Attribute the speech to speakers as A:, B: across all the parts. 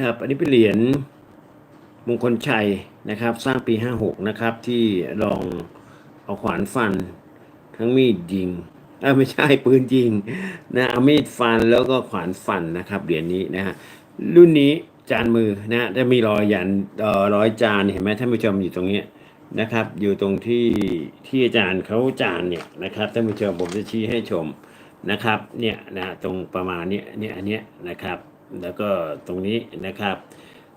A: ครับอันนี้เป็นเหรียญมงคลชัยนะครับ สร้างปี 56 นะครับ ที่ลองเอาขวานฟัน ทั้งมีดยิงอไม่ใช่ปืนยิงนะเอามีดฟันแล้วก็ขวานฟันนะครับเหรียญนี้นะฮะรุ่นนี้จานมือนะจะมีรอยยันเอ่อรอยจานเห็นไหมท่านผู้ชมอยู่ตรงเนี้ยนะครับ อยู่ตรงที่ที่อาจารย์เขาจานเนี่ยนะครับท่านผู้ชมผมจะชี้ให้ชมนะครับเนี่ยนะตรงประมาณเนี้ยเนี่ยอันเนี้ยนะครับ แล้วก็ตรงนี้นะครับ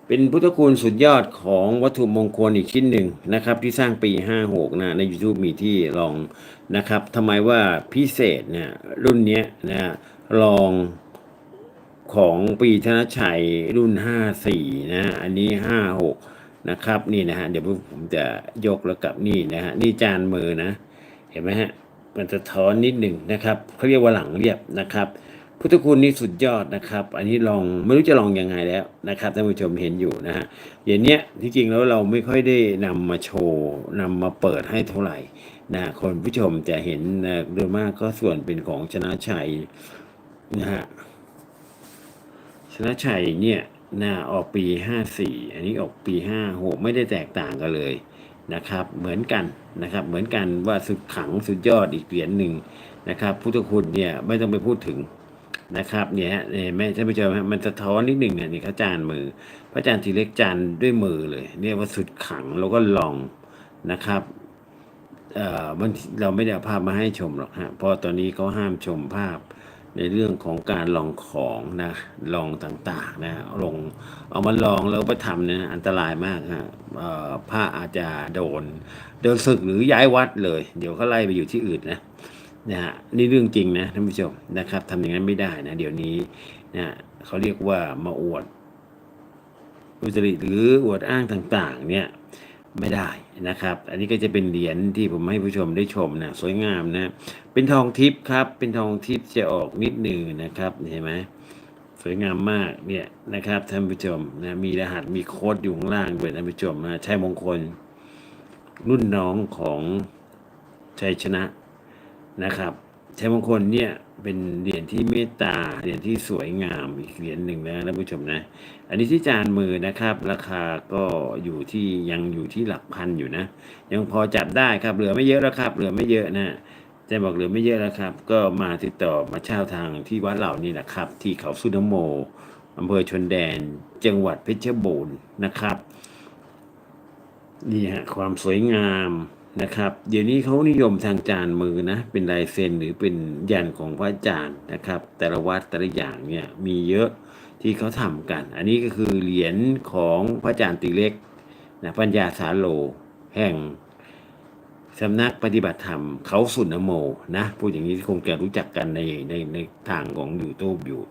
A: เป็นพุทธคุณสุดยอดของวัตถุมงคลอีกชิ้นหนึ่งนะครับ ที่สร้างปี 56 นะใน YouTube มีที่ลองนะครับทำไมว่าพิเศษเนี่ยรุ่นเนี้ยนะลองของปีธนชัยรุ่น 54 นะ อันนี้ 56 นะครับ นี่นะฮะ เดี๋ยวผมจะยกแล้วกับนี่นะฮะ นี่จานมือนะ เห็นไหมฮะ มันจะท้อนนิดหนึ่งนะครับเขาเรียกว่าหลังเรียบนะครับ พุทธคุณนี่สุดยอดนะครับ อันนี้ลองไม่รู้จะลองยังไงแล้วนะครับท่านผู้ชมเห็นอยู่นะฮะอย่างเนี้ยที่จริงแล้วเราไม่ค่อยได้นำมาโชว์นำมาเปิดให้เท่าไหร่นะคนผู้ชมจะเห็นนะโดยมากก็ส่วนเป็นของชนะชัยนะฮะชนะชัยเนี่ยนะออกปี 54 อันนี้ออกปี 56 ไม่ได้แตกต่างกันเลยนะครับ เหมือนกันนะครับ เหมือนกันว่าสุดขังสุดยอดอีกเหรียญหนึ่งนะครับ พุทธคุณเนี่ยไม่ต้องไปพูดถึง นะครับเนี่ยฮะเนี่ยแม่ท่านผู้ชมฮะมันสะท้อนนิดหนึ่งเนี่ยนี่เขาจานมือ พระอาจารย์ทีเล็กจานด้วยมือเลยเรียกว่าสุดขังแล้วก็ลองนะครับเอ่อมันเราไม่ได้เอาภาพมาให้ชมหรอกฮะเพราะตอนนี้เขาห้ามชมภาพในเรื่องของการลองของนะลองต่างๆนะลองเอามาลองแล้วไปทำเนี่ยอันตรายมากฮะเอ่อผ้าอาจจะโดนโดนศึกหรือย้ายวัดเลย เดี๋ยวเขาไล่ไปอยู่ที่อื่นนะ นะฮะนี่เรื่องจริงนะท่านผู้ชมนะครับทำอย่างนั้นไม่ได้นะ เดี๋ยวนี้นะเขาเรียกว่ามาอวดอุตริหรืออวดอ้างต่าง ๆ เนี่ยไม่ได้นะครับ อันนี้ก็จะเป็นเหรียญที่ผมให้ผู้ชมได้ชมนะสวยงามนะ เป็นทองทิพย์ครับ เป็นทองทิพย์จะออกนิดหนึ่งนะครับเห็นไหมสวยงามมากเนี่ยนะครับท่านผู้ชมนะมีรหัสมีโค้ดอยู่ข้างล่างด้วยท่านผู้ชมนะชัยมงคล รุ่นน้องของชัยชนะ นะครับชัยมงคลเนี่ยเป็นเหรียญที่เมตตาเหรียญที่สวยงามอีกเหรียญหนึ่งนะท่านผู้ชมนะ อันนี้ที่จานมือนะครับ ราคาก็อยู่ที่ยังอยู่ที่หลักพันอยู่นะ ยังพอจับได้ครับเหลือไม่เยอะแล้วครับ เหลือไม่เยอะนะจะบอกเหลือไม่เยอะแล้วครับ ก็มาติดต่อมาเช่าทางที่วัดเหล่านี้แหละครับ ที่เขาสุนโมอำเภอชนแดน จังหวัดเพชรบูรณ์นะครับนี่ฮะความสวยงาม นะครับ เดี๋ยวนี้เขานิยมทางจานมือนะ เป็นลายเซ็นหรือเป็นยันของพระอาจารย์นะครับ แต่ละวัดแต่ละอย่างเนี่ยมีเยอะที่เขาทำกัน อันนี้ก็คือเหรียญของพระอาจารย์ติเล็กนะปัญญาสาโล แห่งสำนักปฏิบัติธรรมเขาสุนโมนะพูดอย่างนี้คงจะรู้จักกันในในในทางของ YouTube อยู่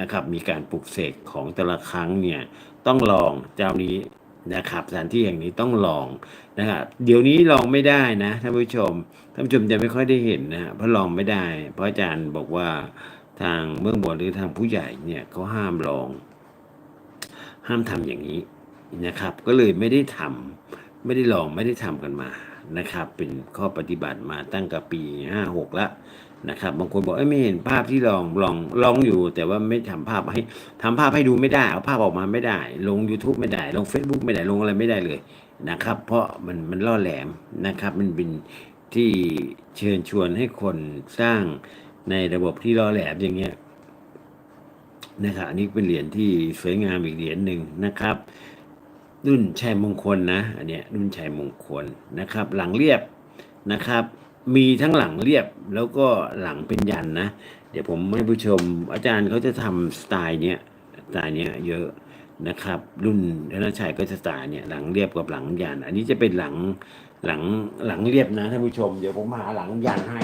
A: นะครับ มีการปลุกเสกของแต่ละครั้งเนี่ยต้องลองเจ้านี้ นะครับสถานที่แห่งนี้ต้องลองนะครับเดี๋ยวนี้ลองไม่ได้นะท่านผู้ชมท่านผู้ชมจะไม่ค่อยได้เห็นนะเพราะลองไม่ได้ เพราะอาจารย์บอกว่าทางเบื้องบนหรือทางผู้ใหญ่เนี่ยเขาห้ามลอง ห้ามทำอย่างนี้นะครับ ก็เลยไม่ได้ทำไม่ได้ลองไม่ได้ทำกันมานะครับ เป็นข้อปฏิบัติมาตั้งแต่ปี56ละ นะครับบางคนบอกเอ้ยไม่เห็นภาพที่ลองลองลองอยู่ แต่ว่าไม่ทำภาพให้ทำภาพให้ดูไม่ได้เอาภาพออกมาไม่ได้ ลง YouTube ไม่ได้ ลง Facebook ไม่ได้ลงอะไรไม่ได้เลยนะครับ เพราะมันมันล่อแหลมนะครับ มันเป็นที่เชิญชวนให้คนสร้างในระบบที่ล่อแหลมอย่างเงี้ยนะครับอันนี้เป็นเหรียญที่สวยงามอีกเหรียญหนึ่งนะครับ รุ่นชัยมงคลนะ อันเนี้ยรุ่นชัยมงคลนะครับ หลังเรียบนะครับ มีทั้งหลังเรียบแล้วก็หลังเป็นยันนะ เดี๋ยวผมให้ผู้ชม อาจารย์เขาจะทำสไตล์เนี้ยสไตล์เนี้ยเยอะนะครับ รุ่นธนชัยก็จะสไตล์เนี้ยหลังเรียบกับหลังยัน อันนี้จะเป็นหลังหลังหลังเรียบนะท่านผู้ชม เดี๋ยวผมหาหลังยันให้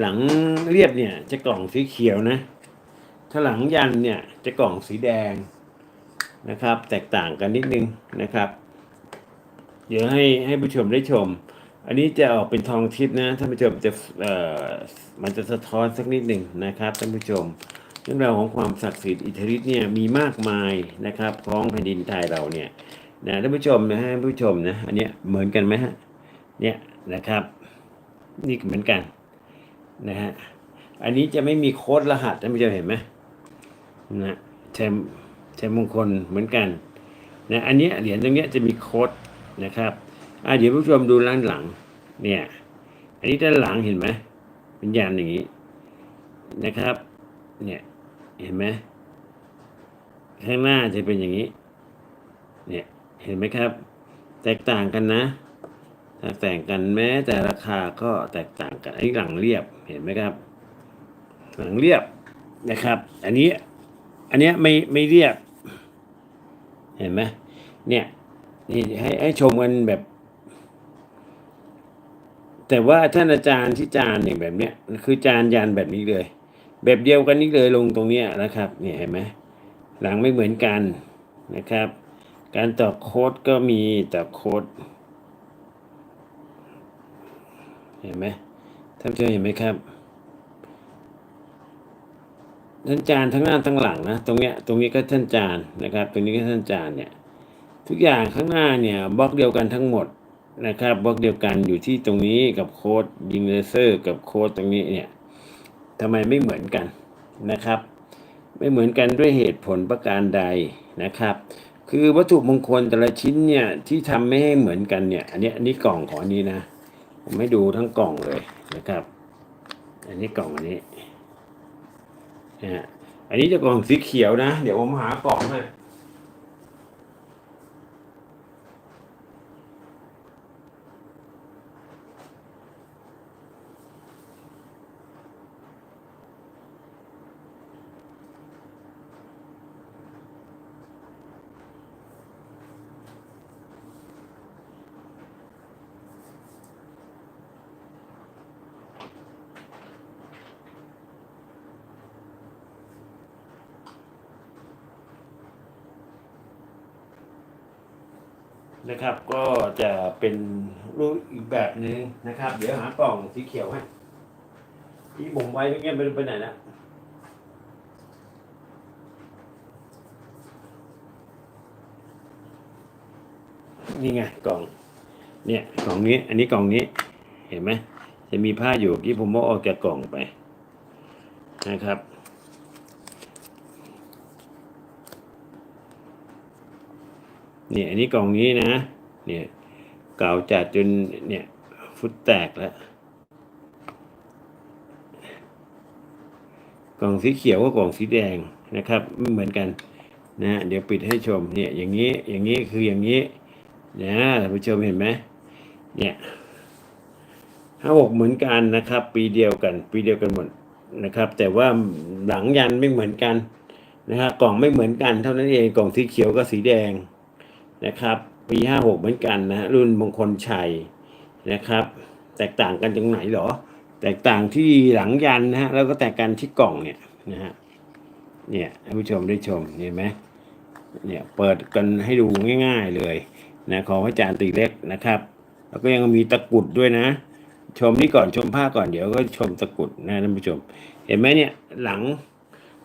A: หลังเรียบเนี่ยจะกล่องสีเขียวนะ ถ้าหลังยันเนี่ยจะกล่องสีแดงนะครับ แตกต่างกันนิดนึงนะครับ เดี๋ยวให้ให้ผู้ชมได้ชม อันนี้จะออกเป็นทองทิพย์นะท่านผู้ชมจะเอ่อมันจะสะท้อนสักนิดหนึ่งนะครับท่านผู้ชมเรื่องราวของความศักดิ์สิทธิ์อิทธิฤทธิ์เนี่ยมีมากมายนะครับของแผ่นดินไทยเราเนี่ยนะท่านผู้ชมนะฮะท่านผู้ชมนะอันเนี้ยเหมือนกันไหมฮะเนี่ยนะครับ นี่เหมือนกัน นะฮะ อันนี้จะไม่มีโค้ดรหัสท่านผู้ชมเห็นไหมนะแชมแชมมงคลเหมือนกันนะอันนี้เหรียญตรงนี้จะมีโค้ดนะครับอะเดี๋ยวผู้ชมดูด้านหลัง เนี่ย อันนี้ด้านหลังเห็นไหมเป็นยันอย่างนี้นะครับ เนี่ยเห็นไหมข้างหน้าจะเป็นอย่างนี้ เนี่ยเห็นไหมครับ แตกต่างกันนะ แตกต่งกันแม้แต่ราคาก็แตกต่างกัน อันนี้หลังเรียบเห็นไหมครับ หลังเรียบนะครับ อันนี้อันเนี้ยไม่ไม่เรียบ เห็นไหมเนี่ยนี่ให้ให้ชมกันแบบ แต่ว่าท่านอาจารย์ที่จานเนี่ยแบบเนี้ยคือจานยันแบบนี้เลย แบบเดียวกันนี้เลยลงตรงเนี้ยนะครับ เนี่ยเห็นไหมหลังไม่เหมือนกันนะครับ การต่อโค้ดก็มีต่อโค้ด เห็นไหมท่านผู้ชมเห็นไหมครับท่านจานทั้งหน้าทั้งหลังนะตรงเนี้ยตรงนี้ก็ท่านจานนะครับ ตรงนี้ก็ท่านจานเนี่ยทุกอย่างข้างหน้าเนี่ยบล็อกเดียวกันทั้งหมดนะครับบล็อกเดียวกันอยู่ที่ตรงนี้กับโค้ดยิงเลเซอร์กับโค้ดตรงนี้เนี่ยทำไมไม่เหมือนกันนะครับ ไม่เหมือนกันด้วยเหตุผลประการใดนะครับ คือวัตถุมงคลแต่ละชิ้นเนี่ยที่ทำไม่ให้เหมือนกันเนี่ยอันนี้อันนี้กล่องของนี้นะ ผมให้ดูทั้งกล่องเลยนะครับ อันนี้กล่องอันนี้นะฮะอันนี้จะกล่องสีเขียวนะ เดี๋ยวผมหากล่องให้ นะครับ ก็จะเป็นรูปอีกแบบหนึ่งนะครับ เดี๋ยวหากล่องสีเขียวให้ที่ผมไว้เมื่อกี้ไม่รู้ไปไหนนะนี่ไงกล่อง เนี่ยกล่องนี้ อันนี้กล่องนี้ เห็นไหมจะมีผ้าอยู่ที่ผมเอาออกจากกล่องไปนะครับ เนี่ยอันนี้กล่องนี้นะ เนี่ยเก่าจัดจนเนี่ยฟุตแตกแล้ว กล่องสีเขียวกับกล่องสีแดงนะครับไม่เหมือนกันนะเดี๋ยวปิดให้ชมเนี่ยอย่างนี้อย่างนี้คืออย่างนี้นะท่านผู้ชมเห็นไหมเนี่ยห้าหกเหมือนกันนะครับ ปีเดียวกัน ปีเดียวกันหมดนะครับ แต่ว่าหลังยันไม่เหมือนกันนะครับกล่องไม่เหมือนกันเท่านั้นเองกล่องสีเขียวกับสีแดง นะครับปีห้าหกเหมือนกันนะรุ่นมงคลชัยนะครับ แตกต่างกันตรงไหนหรอ แตกต่างที่หลังยันนะฮะแล้วก็แตกกันที่กล่องเนี่ยนะฮะเนี่ยผู้ชมได้ชมเห็นไหมเนี่ยเปิดกันให้ดูง่าย ๆเลยนะของอาจารย์ตีเล็กนะครับ แล้วก็ยังมีตะกุดด้วยนะ ชมนี่ก่อนชมผ้าก่อนเดี๋ยวก็ชมตะกุดนะท่านผู้ชม เห็นไหมเนี่ยหลัง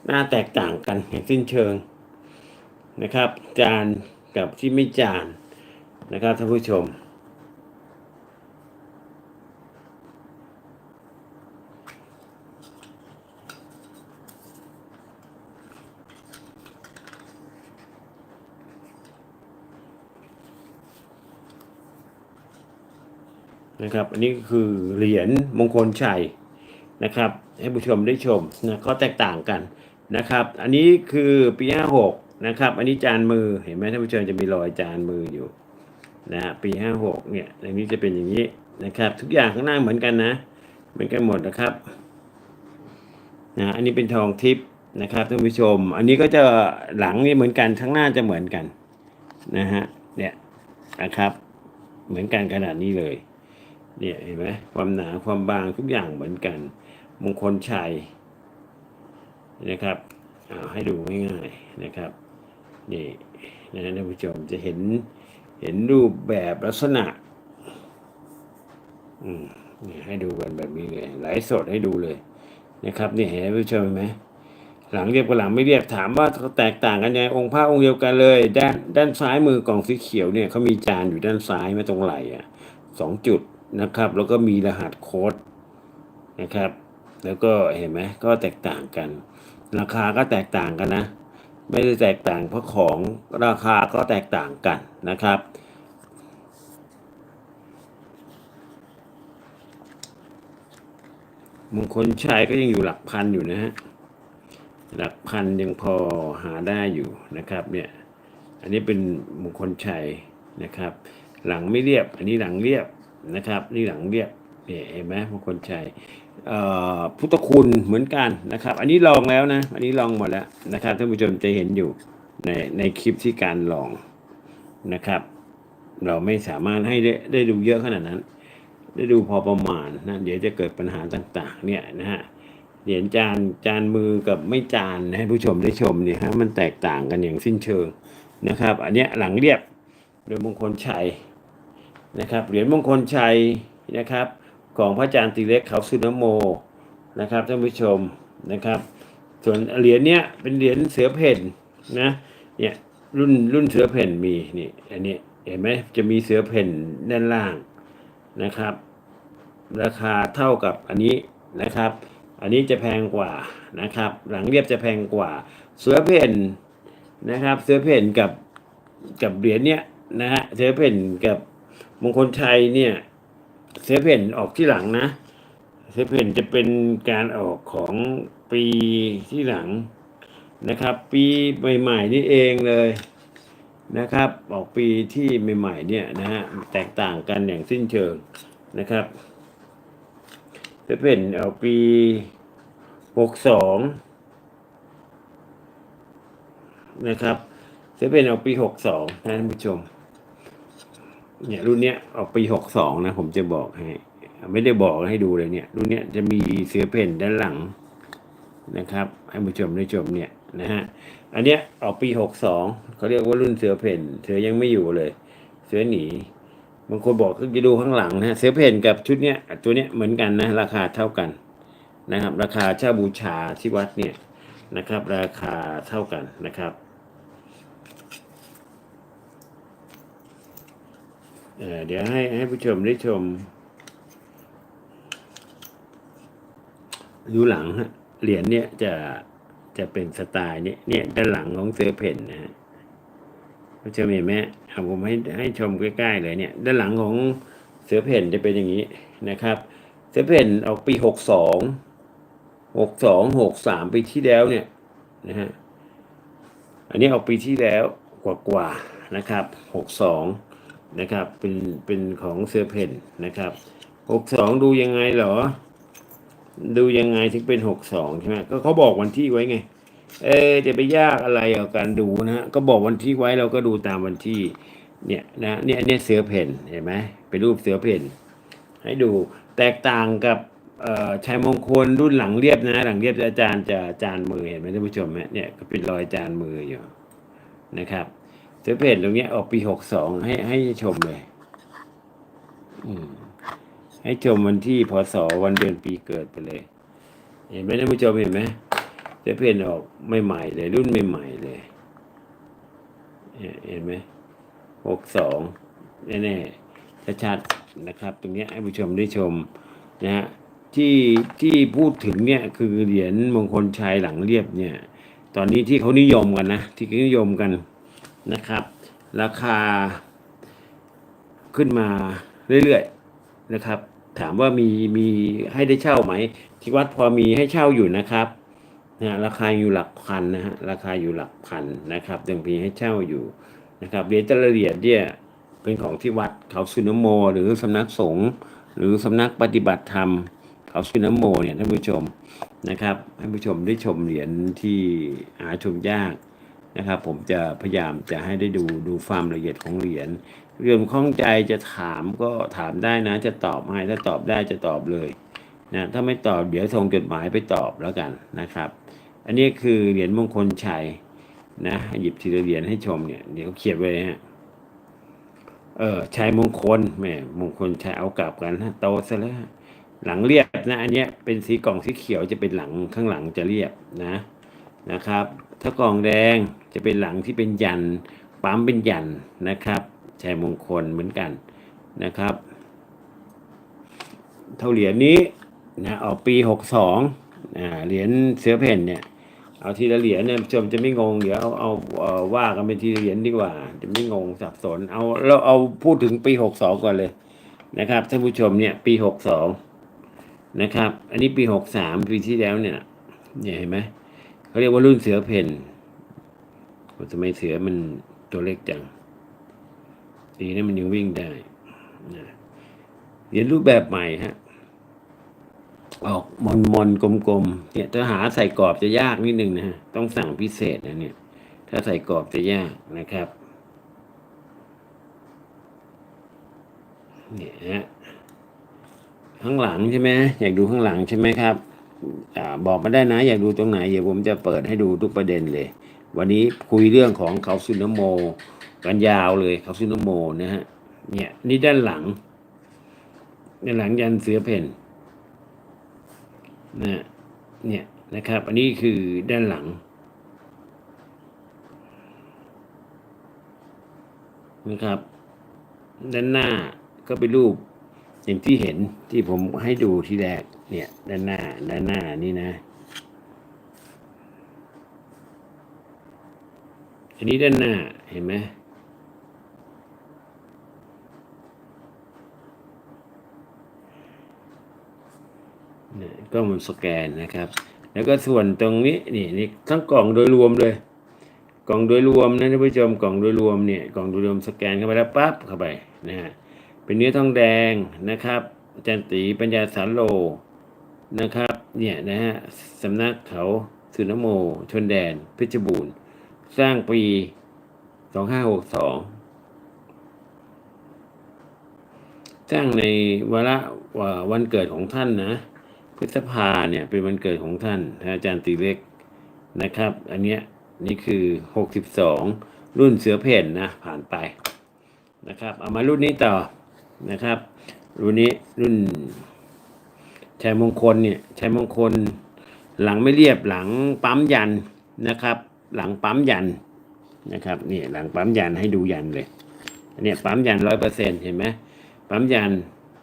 A: หน้าแตกต่างกันอย่างสิ้นเชิงนะครับจาน กับที่ไม่จานนะครับท่านผู้ชม นะครับ อันนี้ก็คือเหรียญมงคลชัยนะครับ ให้ผู้ชมได้ชมนะก็แตกต่างกันนะครับ อันนี้คือปีห้าหกนะครับ อันนี้จานมือเห็นไหมท่านผู้ชมจะมีรอยจานมืออยู่นะฮะปีห้าหกเนี่ยอันนี้จะเป็นอย่างนี้นะครับ ทุกอย่างข้างหน้าเหมือนกันนะเหมือนกันหมดนะครับนะอันนี้เป็นทองทิพย์นะครับท่านผู้ชม อันนี้ก็จะหลังนี่เหมือนกันข้างหน้าจะเหมือนกันนะฮะเนี่ยนะครับ เหมือนกันขนาดนี้เลยเนี่ยเห็นไหมความหนาความบางทุกอย่างเหมือนกัน มงคลชัยนะครับให้ดูง่ายๆนะครับ นี่นะท่านผู้ชมจะเห็นเห็นรูปแบบลักษณะ อืมนี่ให้ดูกันแบบนี้เลยไลฟ์สดให้ดูเลย นะครับ นี่เห็นผู้ชมไหมหลังเรียบกับหลังไม่เรียบถามว่าแตกต่างกันยังไงองค์พระองค์เดียวกันเลย ด้านด้านซ้ายมือกล่องสีเขียวเนี่ยเขามีจานอยู่ด้านซ้ายมาตรงไหล่อะสองจุดนะครับ แล้วก็มีรหัสโค้ดนะครับ แล้วก็เห็นไหมก็แตกต่างกัน ราคาก็แตกต่างกันนะ ไม่ได้แตกต่างเพราะของราคาก็แตกต่างกันนะครับ มงคลชัยก็ยังอยู่หลักพันอยู่นะฮะหลักพันยังพอหาได้อยู่นะครับเนี่ยอันนี้เป็นมงคลชัยนะครับ หลังไม่เรียบ อันนี้หลังเรียบนะครับ นี่หลังเรียบเนี่ยเห็นไหมมงคลชัย พุทธคุณเหมือนกันนะครับ อันนี้ลองแล้วนะ อันนี้ลองหมดแล้วนะครับท่านผู้ชมจะเห็นอยู่ในในคลิปที่การลองนะครับ เราไม่สามารถให้ได้ได้ดูเยอะขนาดนั้น ได้ดูพอประมาณนะเดี๋ยวจะเกิดปัญหาต่างๆ เนี่ยนะฮะเหรียญจานจานมือกับไม่จานให้ผู้ชมได้ชมเนี่ยฮะมันแตกต่างกันอย่างสิ้นเชิงนะครับ อันเนี้ยหลังเรียบโดยมงคลชัยนะครับเหรียญมงคลชัยนะครับ ของพระอาจารย์ตีเล็กเขาสุนโมนะครับท่านผู้ชมนะครับ ส่วนเหรียญเนี้ยเป็นเหรียญเสือเพ่นนะเนี่ยรุ่นรุ่นเสือเพ่นมีนี่อันนี้เห็นไหมจะมีเสือเพ่นด้านล่างนะครับ ราคาเท่ากับอันนี้นะครับ อันนี้จะแพงกว่านะครับ หลังเรียบจะแพงกว่า เสือเพ่นนะครับ เสือเพ่นกับกับเหรียญเนี้ยนะฮะเสือเพ่นกับมงคลชัยเนี่ย เสือเพ่นออกที่หลังนะเสือเพ่นจะเป็นการออกของปีที่หลังนะครับ ปีใหม่ๆนี่เองเลยนะครับ ออกปีที่ใหม่ๆเนี่ยนะฮะแตกต่างกันอย่างสิ้นเชิงนะครับจะเป็นเอาปีหกสองนะครับจะเป็นเอาปีหกสองท่านผู้ชม เนี่ยรุ่นเนี้ยออกปีหกสองนะผมจะบอกให้ ไม่ได้บอกให้ดูเลยเนี่ย รุ่นเนี้ยจะมีเสือเพ่นด้านหลังนะครับ ให้ผู้ชมได้ชมเนี่ยนะฮะอันเนี้ยออกปีหกสองเขาเรียกว่ารุ่นเสือเพ่นเสือยังไม่อยู่เลย เสือหนีบางคนบอกก็จะดูข้างหลังนะฮะเสือเพ่นกับชุดเนี้ยตัวเนี้ยเหมือนกันนะ ราคาเท่ากันนะครับ ราคาเช่าบูชาที่วัดเนี่ยนะครับ ราคาเท่ากันนะครับ เเดี๋ยวให้ให้ผู้ชมได้ชม ดูหลังฮะ เหรียญเนี่ยจะจะเป็นสไตล์เนี่ยเนี่ยด้านหลังของเสือเพ่นนะฮะผู้ชมเห็นไหมเอาผมให้ให้ชมใกล้ๆเลยเนี่ย ด้านหลังของเสือเพ่นจะเป็นอย่างนี้นะครับ เสือเพ่นออกปีหกสองหกสองหกสามปีที่แล้วเนี่ยนะฮะอันนี้ออกปีที่แล้วกว่าๆนะครับหกสอง นะครับเป็นเป็นของเสือเพ่นนะครับหกสองดูยังไงเหรอ ดูยังไงถึงเป็นหกสองใช่ไหมก็เขาบอกวันที่ไว้ไง เออจะไปยากอะไรกับการดูนะฮะก็บอกวันที่ไว้เราก็ดูตามวันที่เนี่ยนะเนี่ยเนี่ยเสือเพ่นเห็นไหมเป็นรูปเสือเพ่นให้ดูแตกต่างกับชายมงคลรุ่นหลังเรียบนะ หลังเรียบอาจารย์จะจานมือเห็นไหมท่านผู้ชมเนี่ยเนี่ยก็เป็นรอยจานมืออยู่นะครับ เสือเพ่นตรงนี้ออกปีหกสองให้ให้ชมเลยให้ชมวันที่พศวันเดือนปีเกิดไปเลย เห็นไหมท่านผู้ชมเห็นไหมเจะเพ่นออกใหม่ๆเลย รุ่นใหม่ๆเลยเนี่ยเห็นไหมหกสองแน่ๆชัดๆนะครับ ตรงนี้ให้ผู้ชมได้ชมนะฮะที่ที่พูดถึงเนี่ยคือเหรียญมงคลชัยหลังเรียบเนี่ย ตอนนี้ที่เขานิยมกันนะ ที่เขานิยมกัน นะครับ ราคาขึ้นมาเรื่อยๆนะครับ ถามว่ามีมีให้ได้เช่าไหม ที่วัดพอมีให้เช่าอยู่นะครับนะราคาอยู่หลักพันนะฮะราคาอยู่หลักพันนะครับยังมีให้เช่าอยู่นะครับเหรียญแต่ละเหรียญเนี่ยเป็นของที่วัดเขาสุนโม หรือสำนักสงฆ์หรือสำนักปฏิบัติธรรม เขาสุนโมเนี่ยท่านผู้ชมนะครับให้ผู้ชมได้ชมเหรียญที่หาชมยาก นะครับ ผมจะพยายามจะให้ได้ดูดูความละเอียดของเหรียญเรื่องข้องใจจะถามก็ถามได้นะ จะตอบให้ถ้าตอบได้จะตอบเลยนะถ้าไม่ตอบเดี๋ยวส่งจดหมายไปตอบแล้วกันนะครับ อันนี้คือเหรียญมงคลชัยนะหยิบทีละเหรียญให้ชมเนี่ยเดี๋ยวเขียนไว้ฮะเออชัยมงคลแหมมงคลชัยเอากลับกันฮะโตซะแล้วหลังเรียบนะอันเนี้ยเป็นสีกล่องสีเขียวจะเป็นหลังข้างหลังจะเรียบนะนะครับ ถ้ากล่องแดง จะเป็นหลังที่เป็นยันปั๊มเป็นยันนะครับชัยมงคลเหมือนกันนะครับเท่าเหรียญนี้นะออกปีหกสองเหรียญเสือเพ่นเนี่ยเอาทีละเหรียญเนี่ยชมจะไม่งงเดี๋ยวเอาเอาว่ากันเป็นทีละเหรียญดีกว่า จะไม่งงสับสน เอาเราเอาพูดถึงปีหกสองก่อนเลยนะครับท่านผู้ชมเนี่ยปีหกสองนะครับ อันนี้ปีหกสามปีที่แล้วเนี่ยเนี่ยเห็นไหมเขาเรียกว่ารุ่นเสือเพ่น ทำไมเสือมันตัวเล็กจังดีนะมันยังวิ่งได้นะเรียญรูปแบบใหม่ฮะ ออกมอนมอนกลมๆเนี่ยถ้าหาใส่กรอบจะยากนิดนึงนะฮะต้องสั่งพิเศษนะเนี่ย ถ้าใส่กรอบจะยากนะครับ เนี่ยฮะข้างหลังใช่ไหมอยากดูข้างหลังใช่ไหมครับอบอกมาได้นะ อยากดูตรงไหนเดี๋ยวผมจะเปิดให้ดูทุกประเด็นเลย วันนี้คุยเรื่องของเขาซุนโม กันยาวเลยเขาซุนโมนะฮะเนี่ยนี่ด้านหลังด้านหลังยันเสือเพ่นนะเนี่ยนะครับ อันนี้คือด้านหลังนะครับ ด้านหน้าก็เป็นรูปอย่างที่เห็นที่ผมให้ดูที่แรกเนี่ย ด้านหน้า ด้านหน้านี่นะันนี้ด้านหน้าเห็นไหมเนี่ยก็มันสแกนนะครับ แล้วก็ส่วนตรงนี้นี่นี่ทั้งกล่องโดยรวมเลย กล่องโดยรวมนะท่านผู้ชมกล่องโดยรวมเนี่ยกล่องโดยรวมสแกนเข้าไปแล้วปั๊บเข้าไปนะฮะเป็นเนื้อทองแดงนะครับอาจารย์ตีปัญญาสารโลนะครับเนี่ยนะฮะสำนักเขาสุนโม ชนแดนเพชรบูรณ์ สร้างปี2562สร้างในวาระวันเกิดของท่านนะ พฤษภาเนี่ยเป็นวันเกิดของท่านอาจารย์ตีเล็กนะครับ อันเนี้ยนี่คือ62รุ่นเสือเพ่นนะ ผ่านไปนะครับ เอามารุ่นนี้ต่อนะครับ รุ่นนี้รุ่นชัยมงคลเนี่ยชัยมงคลหลังไม่เรียบหลังปั๊มยันนะครับ หลังปั๊มยันนะครับนี่หลังปั๊มยันให้ดูยันเลยอันเนี้ยปั๊มยันร้อยเปอร์เซ็นเห็นไหมปั๊มยัน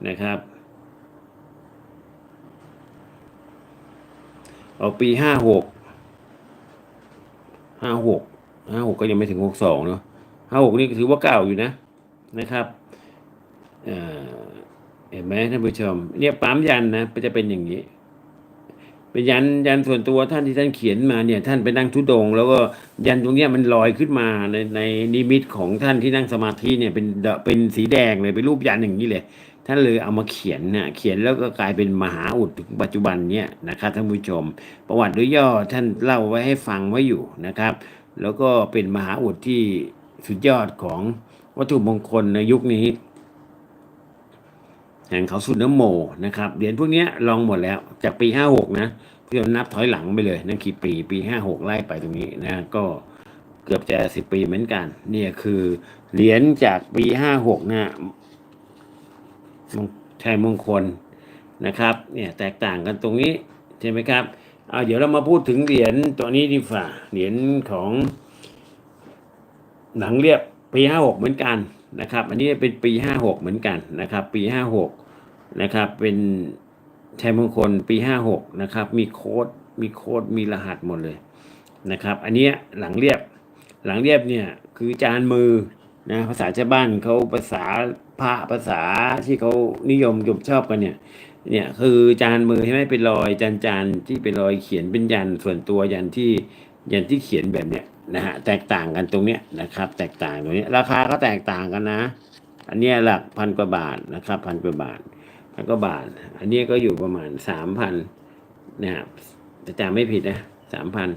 A: นะครับออกปีห้าหกห้าหกห้าหกก็ยังไม่ถึงหกสองเนาะห้าหกนี่ถือว่าเก่าอยู่นะนะครับเอ่อเห็นไหมท่านผู้ชมเนี่ยปั๊มยันนะจะเป็นอย่างนี้ เป็นยันยันส่วนตัวท่านที่ท่านเขียนมาเนี่ยท่านไปนั่งทุดง แล้วก็ยันตรงเนี้ยมันลอยขึ้นมาในในนิมิตของท่านที่นั่งสมาธิเนี่ยเป็นดเป็นสีแดงเลยเป็นรูปยันอย่างนี้เลย ท่านเลยเอามาเขียนนะเขียนแล้วก็กลายเป็นมหาอุดถึงปัจจุบันเนี่ยนะครับท่านผู้ชม ประวัติโดยย่อท่านเล่าไว้ให้ฟังไว้อยู่นะครับ แล้วก็เป็นมหาอุดที่สุดยอดของวัตถุมงคลในยุคนี้ แห่งเขาสุนโมนะครับเหรียญพวกนี้ลองหมดแล้วจากปีห้าหกนะพี่เรานับถอยหลังไปเลยนั่นกี่ปีปีห้าหกไล่ไปตรงนี้นะก็เกือบจะสิบปีเหมือนกันเนี่ยคือเหรียญจากปีห้าหกนะชัยมงคลนะครับ เนี่ยแตกต่างกันตรงนี้ใช่ไหมครับเอาเดี๋ยวเรามาพูดถึงเหรียญตัวนี้ดีฝ่าเหรียญของหนังเรียบปีห้าหกเหมือนกันนะครับ อันนี้เป็นปีห้าหกเหมือนกันนะครับ ปีห้าหก นะครับ เป็นชัยมงคลปีห้าหกนะครับ มีโค้ด มีโค้ด มีรหัสหมดเลยนะครับ อันเนี้ยหลังเรียบ หลังเรียบเนี่ยคือจานมือนะภาษาชาวบ้านเขาภาษาพระภาษาที่เขานิยมยมชอบกันเนี่ย เนี่ยคือจานมือใช่ไหมเป็นรอยจานจานที่เป็นรอยเขียนเป็นยันส่วนตัวยันที่ยันที่เขียนแบบเนี้ยนะฮะแตกต่างกันตรงเนี้ยนะครับ แตกต่างตรงนี้ราคาก็แตกต่างกันนะ อันเนี้ยหลักพันกว่าบาทนะครับพันกว่าบาท พันกว่าบาท อันนี้ก็อยู่ประมาณสามพันนะครับจะจำไม่ผิดนะสามพัน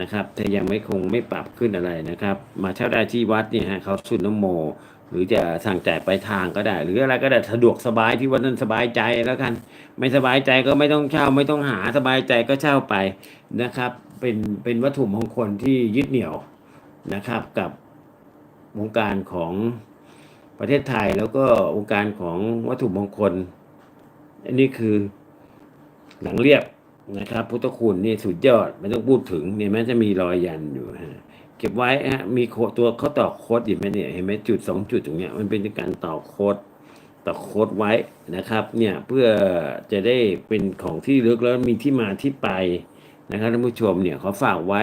A: นะครับแต่ยังไม่คงไม่ปรับขึ้นอะไรนะครับ มาเช่าได้ที่วัดเนี่ยฮะเขาสุดน้ำโม หรือจะสั่งจ่ายไปทางก็ได้ หรืออะไรก็ได้สะดวกสบายที่วันนั้นสบายใจแล้วกัน ไม่สบายใจก็ไม่ต้องเช่าไม่ต้องหาสบายใจก็เช่าไปนะครับ เป็นเป็นวัตถุมงคลที่ยึดเหนี่ยวนะครับกับวงการของประเทศไทยแล้วก็องค์การของวัตถุมงคล อันนี้คือหนังเรียบนะครับ พุทธคุณนี่สุดยอดไม่ต้องพูดถึงเนี่ยแม้จะมีรอยยันอยู่ฮะเก็บไว้ฮะมีโคตัวเขาต่อโคดอยู่ไหมเนี่ยเห็นไหมจุดสองจุดตรงเนี้ยมันเป็นการต่อโคดต่อโคดไว้นะครับ เนี่ยเพื่อจะได้เป็นของที่ลึกแล้วมีที่มาที่ไปนะครับท่านผู้ชมเนี่ยเขาฝากไว้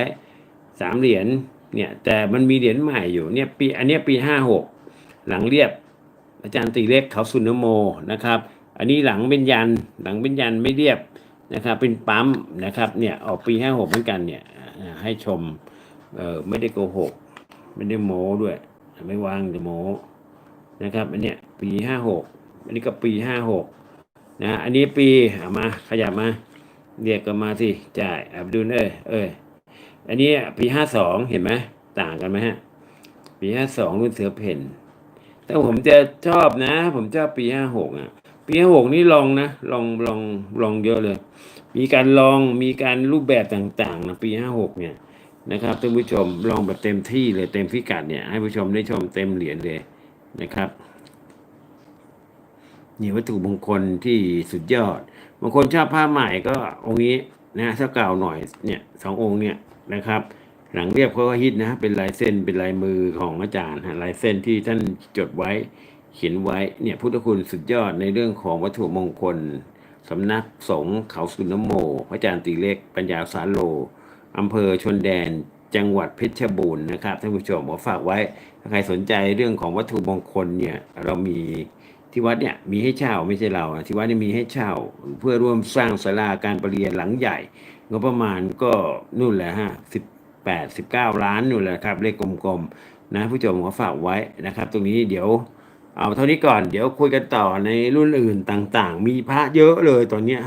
A: สามเหรียญเนี่ยแต่มันมีเหรียญใหม่อยู่เนี่ยปีอันนี้ปีห้าหกหลังเรียบอาจารย์ตีเล็กเขาสุนโมนะครับ อันนี้หลังเป็นยันหลังเป็นยันไม่เรียบนะครับ เป็นปั๊มนะครับ เนี่ยออกปีห้าหกเหมือนกันเนี่ยให้ชมเออไม่ได้โกหก ไม่ได้โม้ด้วย ไม่วางจะโม้นะครับ อันเนี้ยปีห้าหกอันนี้ก็ปีห้าหกนะอันนี้ปีเอามาขยับมาเรียกกันมาสิจ่ายอับดุลเอ้ยเอ้ยอันนี้ปีห้าสองเห็นไหมต่างกันไหมฮะปีห้าสองรุ่นเสือเพ่นแต่ผมจะชอบนะ ผมชอบปีห้าหกอะ ปีห้าหกนี่ลองนะลองลองลองเยอะเลย มีการลองมีการรูปแบบต่างๆนะปีห้าหกเนี่ยนะครับท่านผู้ชมลองแบบเต็มที่เลยเต็มพิกัดเนี่ยให้ผู้ชมได้ชมเต็มเหรียญเลยนะครับนี่วัตถุมงคลที่สุดยอดบางคนชอบผ้าใหม่ก็องค์นี้นะถ้าเก่าหน่อยเนี่ยสององค์เนี่ยนะครับ หลังเรียบเขาก็ฮิตนะเป็นลายเส้นเป็นลายมือของอาจารย์ลายเส้นที่ท่านจดไว้ เขียนไว้เนี่ยพุทธคุณสุดยอดในเรื่องของวัตถุมงคลสำนักสงฆ์เขาสุนโม พระอาจารย์ตีเล็กปัญญาสาโลอำเภอชนแดนจังหวัดเพชรบูรณ์นะครับท่านผู้ชมขอฝากไว้ถ้าใครสนใจเรื่องของวัตถุมงคลเนี่ยเรามีที่วัดเนี่ยมีให้เช่าไม่ใช่เราที่วัดเนี่ยมีให้เช่าเพื่อร่วมสร้างศาลาการประเรียนหลังใหญ่งบประมาณก็นู่นแหละฮะสิบแปดสิบเก้าล้านนู่นแหละครับเลขกลมๆนะผู้ชมขอฝากไว้นะครับ ตรงนี้เดี๋ยว เอาเท่านี้ก่อนเดี๋ยวคุยกันต่อในรุ่นอื่นต่างๆ มีพระเยอะเลยตอนนี้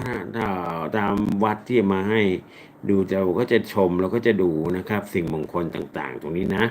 A: ตามวัดที่มาให้ดูเราก็จะชมแล้วก็จะดูนะครับ สิ่งมงคลต่างๆ ตรงนี้นะ